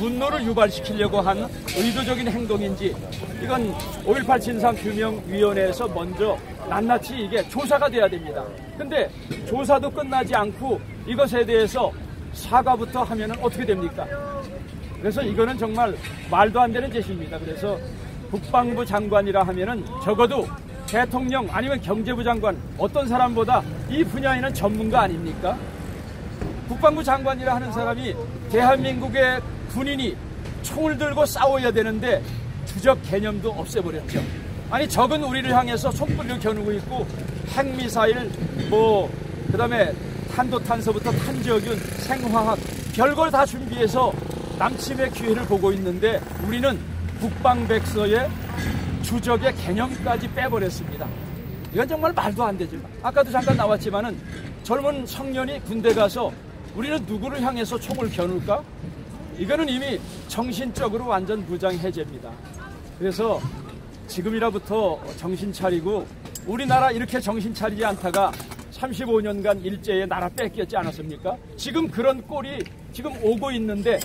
분노를 유발시키려고 한 의도적인 행동인지 이건 5.18 진상규명위원회에서 먼저 낱낱이 이게 조사가 돼야 됩니다. 근데 조사도 끝나지 않고 이것에 대해서 사과부터 하면은 어떻게 됩니까? 그래서 이거는 정말 말도 안 되는 짓입니다. 그래서 국방부 장관이라 하면은 적어도 대통령 아니면 경제부 장관 어떤 사람보다 이 분야에는 전문가 아닙니까? 국방부 장관이라 하는 사람이 대한민국의 군인이 총을 들고 싸워야 되는데 주적 개념도 없애버렸죠. 아니 적은 우리를 향해서 총불을 겨누고 있고 핵미사일 뭐 그다음에 탄도탄소부터 탄저균 생화학 별걸 다 준비해서 남침의 기회를 보고 있는데 우리는 국방백서에 주적의 개념까지 빼버렸습니다. 이건 정말 말도 안 되죠. 아까도 잠깐 나왔지만은 젊은 청년이 군대 가서 우리는 누구를 향해서 총을 겨눌까? 이거는 이미 정신적으로 완전 부장 해제입니다. 그래서 지금이라부터 정신 차리고 우리나라 이렇게 정신 차리지 않다가 35년간 일제에 나라 뺏겼지 않았습니까? 지금 그런 꼴이 지금 오고 있는데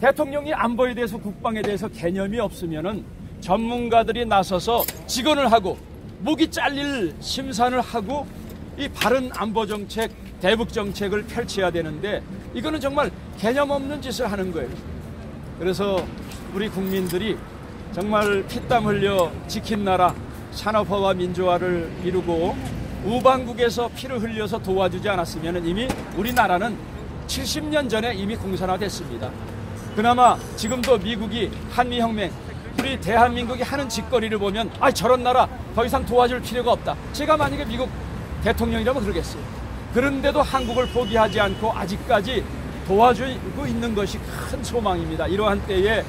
대통령이 안보에 대해서 국방에 대해서 개념이 없으면은 전문가들이 나서서 직원을 하고 목이 잘릴 심산을 하고 이 바른 안보 정책, 대북 정책을 펼쳐야 되는데 이거는 정말 개념 없는 짓을 하는 거예요. 그래서 우리 국민들이 정말 피땀 흘려 지킨 나라 산업화와 민주화를 이루고 우방국에서 피를 흘려서 도와주지 않았으면 이미 우리나라는 70년 전에 이미 공산화됐습니다. 그나마 지금도 미국이 한미혁명 우리 대한민국이 하는 짓거리를 보면 아 저런 나라 더 이상 도와줄 필요가 없다. 제가 만약에 미국 대통령이라면 그러겠어요. 그런데도 한국을 포기하지 않고 아직까지 도와주고 있는 것이 큰 소망입니다. 이러한 때에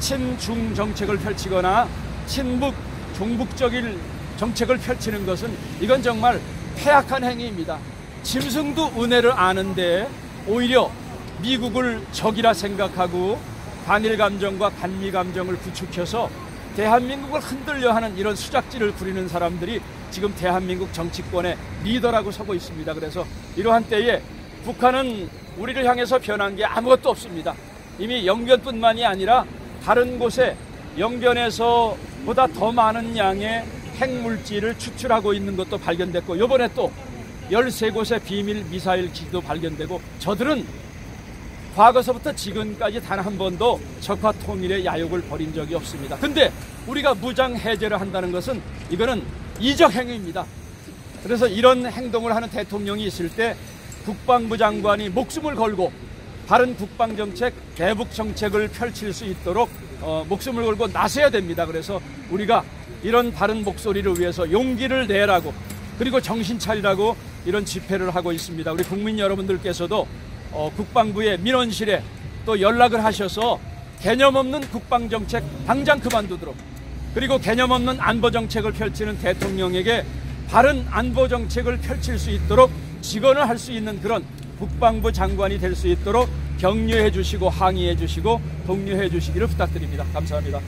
친중 정책을 펼치거나 친북 종북적인 정책을 펼치는 것은 이건 정말 폐악한 행위입니다. 짐승도 은혜를 아는데 오히려 미국을 적이라 생각하고 반일 감정과 반미 감정을 구축해서 대한민국을 흔들려 하는 이런 수작질을 부리는 사람들이 지금 대한민국 정치권의 리더라고 서고 있습니다. 그래서 이러한 때에 북한은 우리를 향해서 변한 게 아무것도 없습니다. 이미 영변뿐만이 아니라 다른 곳에 영변에서 보다 더 많은 양의 핵물질을 추출하고 있는 것도 발견됐고 요번에 또 13곳의 비밀 미사일 기지도 발견되고 저들은 과거서부터 지금까지 단 한 번도 적화 통일의 야욕을 벌인 적이 없습니다. 근데 우리가 무장 해제를 한다는 것은 이거는 이적 행위입니다. 그래서 이런 행동을 하는 대통령이 있을 때 국방부 장관이 목숨을 걸고 바른 국방 정책, 대북 정책을 펼칠 수 있도록 어, 목숨을 걸고 나서야 됩니다. 그래서 우리가 이런 바른 목소리를 위해서 용기를 내라고 그리고 정신 차리라고 이런 집회를 하고 있습니다. 우리 국민 여러분들께서도 어, 국방부의 민원실에 또 연락을 하셔서 개념 없는 국방 정책 당장 그만두도록 그리고 개념 없는 안보 정책을 펼치는 대통령에게 바른 안보 정책을 펼칠 수 있도록 직언을 할 수 있는 그런 국방부 장관이 될 수 있도록 격려해 주시고 항의해 주시고 독려해 주시기를 부탁드립니다. 감사합니다.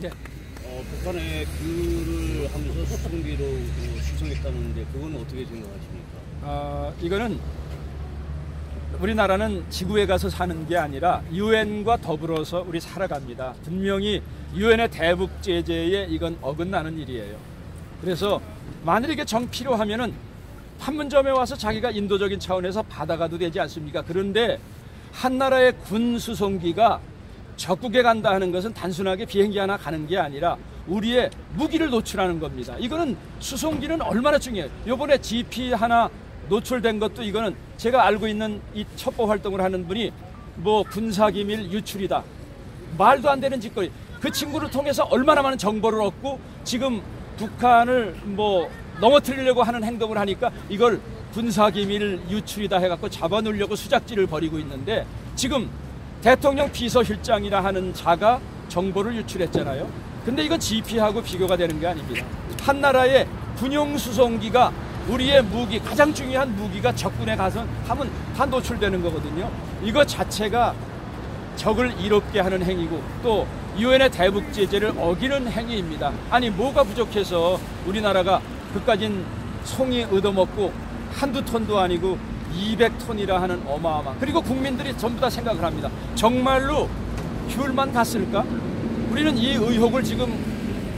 네. 어, 북한에 규를 하면서 수송기로 그 수송했다는데 그건 어떻게 생각하십니까? 아, 이거는 우리나라는 지구에 가서 사는 게 아니라 유엔과 더불어서 우리 살아갑니다. 분명히 유엔의 대북 제재에 이건 어긋나는 일이에요. 그래서 만일 이게 정 필요하면은 판문점에 와서 자기가 인도적인 차원에서 받아가도 되지 않습니까? 그런데 한 나라의 군 수송기가 적국에 간다 하는 것은 단순하게 비행기 하나 가는 게 아니라 우리의 무기를 노출하는 겁니다. 이거는 수송기는 얼마나 중요해요. 요번에 GP 하나 노출된 것도 이거는 제가 알고 있는 이 첩보 활동을 하는 분이 뭐 군사기밀 유출이다. 말도 안 되는 짓거리. 그 친구를 통해서 얼마나 많은 정보를 얻고 지금 북한을 뭐 넘어뜨리려고 하는 행동을 하니까 이걸 군사기밀 유출이다 해갖고 잡아놓으려고 수작질을 벌이고 있는데 지금 대통령 비서실장이라 하는 자가 정보를 유출했잖아요. 근데 이건 GP하고 비교가 되는 게 아닙니다. 한 나라의 군용 수송기가 우리의 무기 가장 중요한 무기가 적군에 가서 하면 다 노출되는 거거든요. 이거 자체가 적을 이롭게 하는 행위고 또 유엔의 대북 제재를 어기는 행위입니다. 아니 뭐가 부족해서 우리나라가 그까진 송이 얻어먹고 한두 톤도 아니고 200톤이라 하는 어마어마한 그리고 국민들이 전부 다 생각을 합니다. 정말로 귤만 갔을까? 우리는 이 의혹을 지금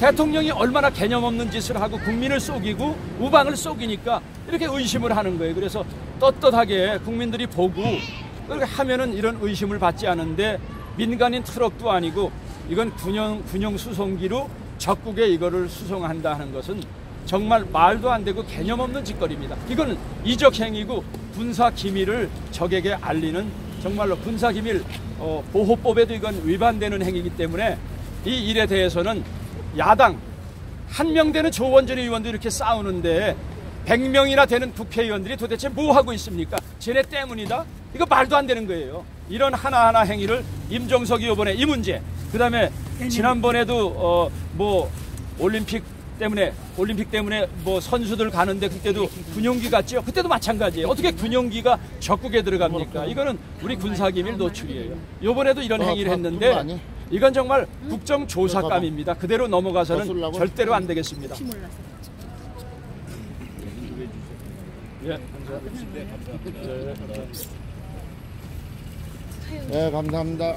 대통령이 얼마나 개념 없는 짓을 하고 국민을 속이고 우방을 속이니까 이렇게 의심을 하는 거예요. 그래서 떳떳하게 국민들이 보고 그렇게 하면은 이런 의심을 받지 않은데 민간인 트럭도 아니고 이건 군용 군용 수송기로 적국에 이거를 수송한다 하는 것은 정말 말도 안 되고 개념 없는 짓거리입니다. 이거는 이적 행위고 군사 기밀을 적에게 알리는 정말로 군사 기밀 어, 보호법에도 이건 위반되는 행위이기 때문에 이 일에 대해서는 야당 한 명 되는 조원전 의원도 이렇게 싸우는데 100명이나 되는 국회의원들이 도대체 뭐 하고 있습니까? 쟤네 때문이다? 이거 말도 안 되는 거예요. 이런 하나하나 행위를 임종석 의원의 이 문제, 그 다음에 지난번에도 어 뭐 올림픽 때문에 올림픽 때문에 뭐 선수들 가는데 그때도 군용기 갔죠. 그때도 마찬가지예요. 어떻게 군용기가 적국에 들어갑니까? 이거는 우리 군사기밀 노출이에요. 요번에도 이런 행위를 했는데 이건 정말 국정조사감입니다. 그대로 넘어가서는 절대로 안 되겠습니다. 예, 네, 감사합니다.